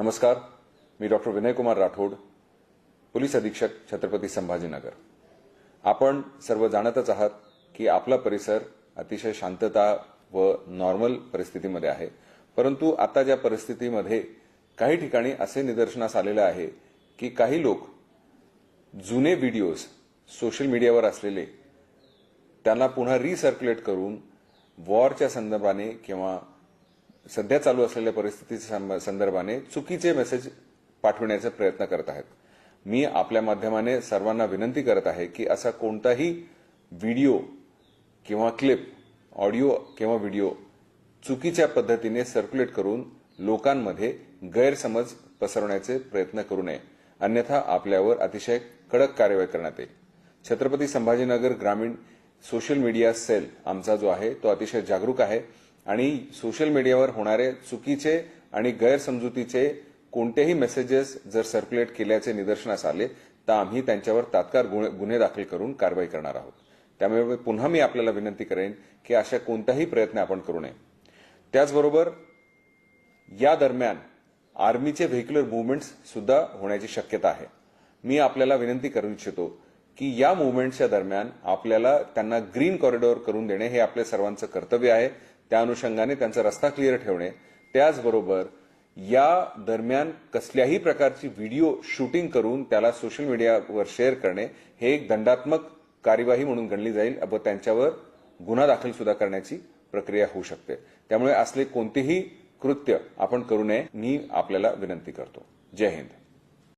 नमस्कार मी doctor Vinaykumar Rathod police अधीक्षक छत्रपती संभाजीनगर. आपण सर्व जाणतच आहात की आपला परिसर अतिशय शांतता व नॉर्मल परिस्थितीमध्ये आहे. परंतु आता ज्या परिस्थितीमध्ये काही ठिकाणी असे निदर्शनास आलेले आहे की काही लोक जुने व्हिडिओज सोशल मीडियावर असलेले त्यांना पुन्हा रिसर्क्युलेट करून वॉरच्या संदर्भाने किंवा सध्या चालू असलेल्या परिस्थितीच्या संदर्भाने चुकीचे मेसेज पाठविण्याचा प्रयत्न करत आहेत. मी आपल्या माध्यमाने सर्वांना विनंती करत आहे की असा कोणताही व्हिडिओ किंवा क्लिप ऑडिओ किंवा व्हिडिओ चुकीच्या पद्धतीने सर्क्युलेट करून लोकांमध्ये गैरसमज पसरवण्याचे प्रयत्न करू नये. अन्यथा आपल्यावर अतिशय कडक कारवाई करण्यात येईल. छत्रपती संभाजीनगर ग्रामीण सोशल मीडिया सेल आमचा जो आहे तो अतिशय जागरूक आहे. आणि सोशल मीडियावर होणारे चुकीचे आणि गैरसमजुतीचे कोणतेही मेसेजेस जर सर्क्युलेट केल्याचे निदर्शनास आले तर आम्ही त्यांच्यावर तात्काळ गुन्हे गुन्हे दाखल करून कारवाई करणार आहोत. त्यामुळे पुन्हा मी आपल्याला विनंती करेन की अशा कोणताही प्रयत्न आपण करू नये. त्याचबरोबर या दरम्यान आर्मीचे व्हेक्युलर मुवमेंट्स सुद्धा होण्याची शक्यता आहे. मी आपल्याला विनंती करू इच्छितो की या मुवमेंटच्या दरम्यान आपल्याला त्यांना ग्रीन कॉरिडॉर करून देणे हे आपल्या सर्वांचं कर्तव्य आहे. त्या अनुषंगाने त्यांचा रस्ता क्लिअर ठेवणे. त्याचबरोबर या दरम्यान कसल्याही प्रकारची व्हिडिओ शूटिंग करून त्याला सोशल मीडियावर शेअर करणे हे एक दंडात्मक कार्यवाही म्हणून गणली जाईल व त्यांच्यावर गुन्हा दाखल सुद्धा करण्याची प्रक्रिया होऊ शकते. त्यामुळे असले कोणतेही कृत्य आपण करू नये मी आपल्याला विनंती करतो. जय हिंद.